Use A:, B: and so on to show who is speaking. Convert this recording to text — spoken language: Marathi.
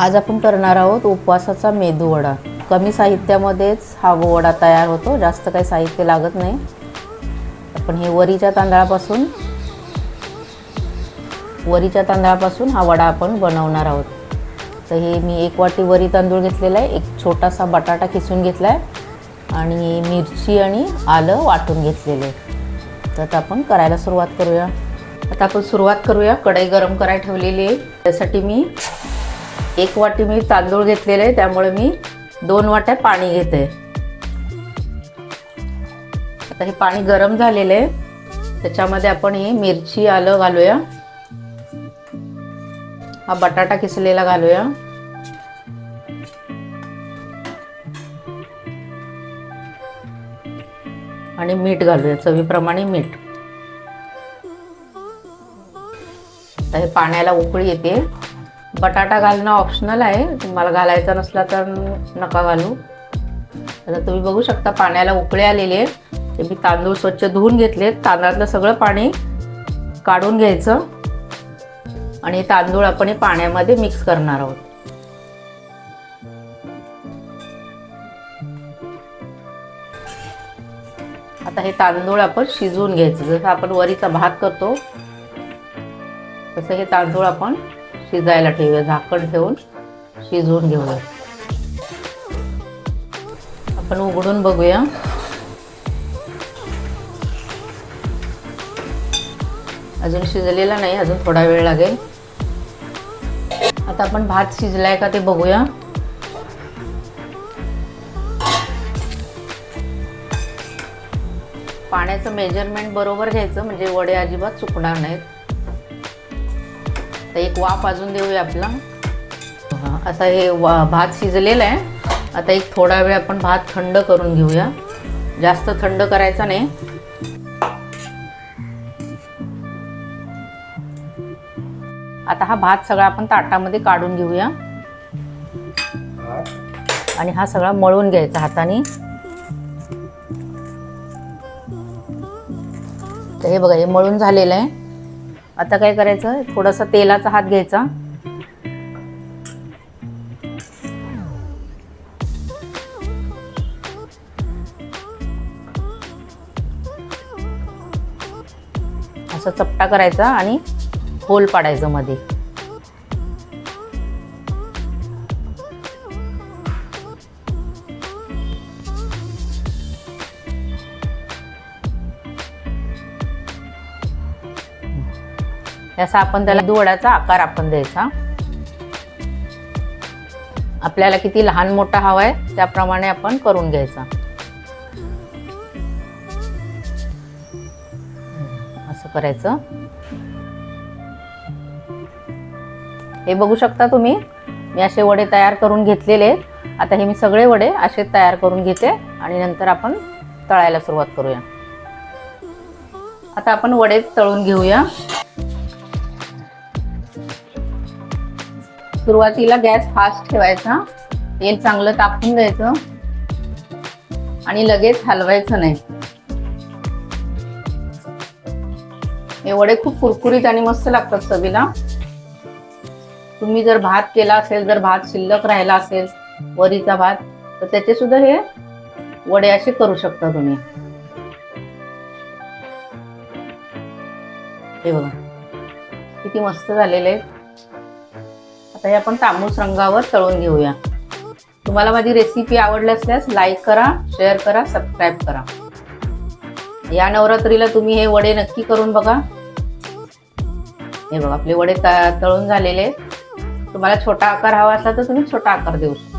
A: आज आपण करणार आहोत उपवासाचा मेदूवडा कमी साहित्यामध्येच हा वडा तयार होतो जास्त काही साहित्य लागत नाही. आपण हे वरीच्या तांदळापासून वरीच्या तांदळापासून हा वडा आपण बनवणार आहोत. तर हे मी एक वाटी वरी तांदूळ घेतलेला आहे एक छोटासा बटाटा किसून घेतला आहे आणि मिरची आणि आलं वाटून घेतलेलं आहे. तर आता आपण करायला सुरुवात करूया. आता आपण सुरुवात करूया कढई गरम करायला ठेवलेली आहे. त्यासाठी मी एक वाटी मी तांदूळ घेतलेले आहे त्यामुळे मी दोन वाट्या पाणी घेते. आता हे पाणी गरम झालेलं आहे. त्याच्यामध्ये आपण हे मिरची आलं घालूया. हा बटाटा किसलेला घालूया. आणि मीठ घालूया चवीप्रमाणे मीठ. आता हे पाण्याला उकळी येते. बटाटा घालणं ऑप्शनल आहे. तुम्हाला घालायचा नसला तर नका घालू. आता तुम्ही बघू शकता पाण्याला उकळे आलेले ते मी तांदूळ स्वच्छ धुवून घेतले तांदळातलं सगळं पाणी काढून घ्यायचं. आणि तांदूळ आपण हे पाण्यामध्ये मिक्स करणार आहोत. आता हे तांदूळ आपण शिजवून घ्यायचं. जसं आपण वरीचा भात करतो तसं हे तांदूळ आपण शिजायला ठेवूया झाकण ठेवून शिजवून घेऊया. आपण उघडून बघूया. अजून शिजलेला नाही अजून थोडा वेळ लागेल. आता आपण भात शिजलाय का ते बघूया. पाण्याचं मेजरमेंट बरोबर घ्यायचं म्हणजे वडे अजिबात चुकणार नाहीत. तर एक वाफ अजून देऊया आपला. आता हे वा भात शिजलेला आहे. आता एक थोडा वेळ आपण भात थंड करून घेऊया. जास्त थंड करायचा नाही. आता हा भात सगळा आपण ताटामध्ये काढून घेऊया. आणि हा सगळा मळून घ्यायचा हाताने. तर हे बघा हे मळून झालेलं आहे. आता काय करायचं? थोडासा तेलाचा हात घ्यायचा. असं चपटा करायचा आणि होल पाडायचं मध्ये असा आपण त्याला दुवडाचा आकार आपण द्यायचा. आपल्याला किती लहान मोठा हवा आहे त्याप्रमाणे आपण करून घ्यायचा. असं करायचं. हे बघू शकता तुम्ही मी असे वडे तयार करून घेतलेले आहेत. आता हे मी सगळे वडे असे तयार करून घेते आणि नंतर आपण तळायला सुरुवात करूया. आता आपण वडे तळून घेऊया. सुरुवातीला गॅस फास्ट ठेवायचा. तेल चांगलं तापून द्यायचं. आणि लगेच हलवायचं नाही. हे वडे खूप कुरकुरीत आणि मस्त लागतात चवीला. तुम्ही जर भात केला असेल जर भात शिल्लक राहिला असेल वरीचा भात तर त्याचे सुद्धा हे वडे असे करू शकता तुम्ही. हे बघा. किती मस्त झालेले आहेत. आता हे आपण तांबूस रंगावर तळून घेऊया. तुम्हाला माझी रेसिपी आवडली असल्यास लाईक करा शेअर करा सबस्क्राईब करा. या नवरात्रीला तुम्ही हे वडे नक्की करून बघा. हे बघा आपले वडे त- तळून झालेले. तुम्हाला छोटा आकार हवा असला तर तुम्ही छोटा आकार देऊ शकता.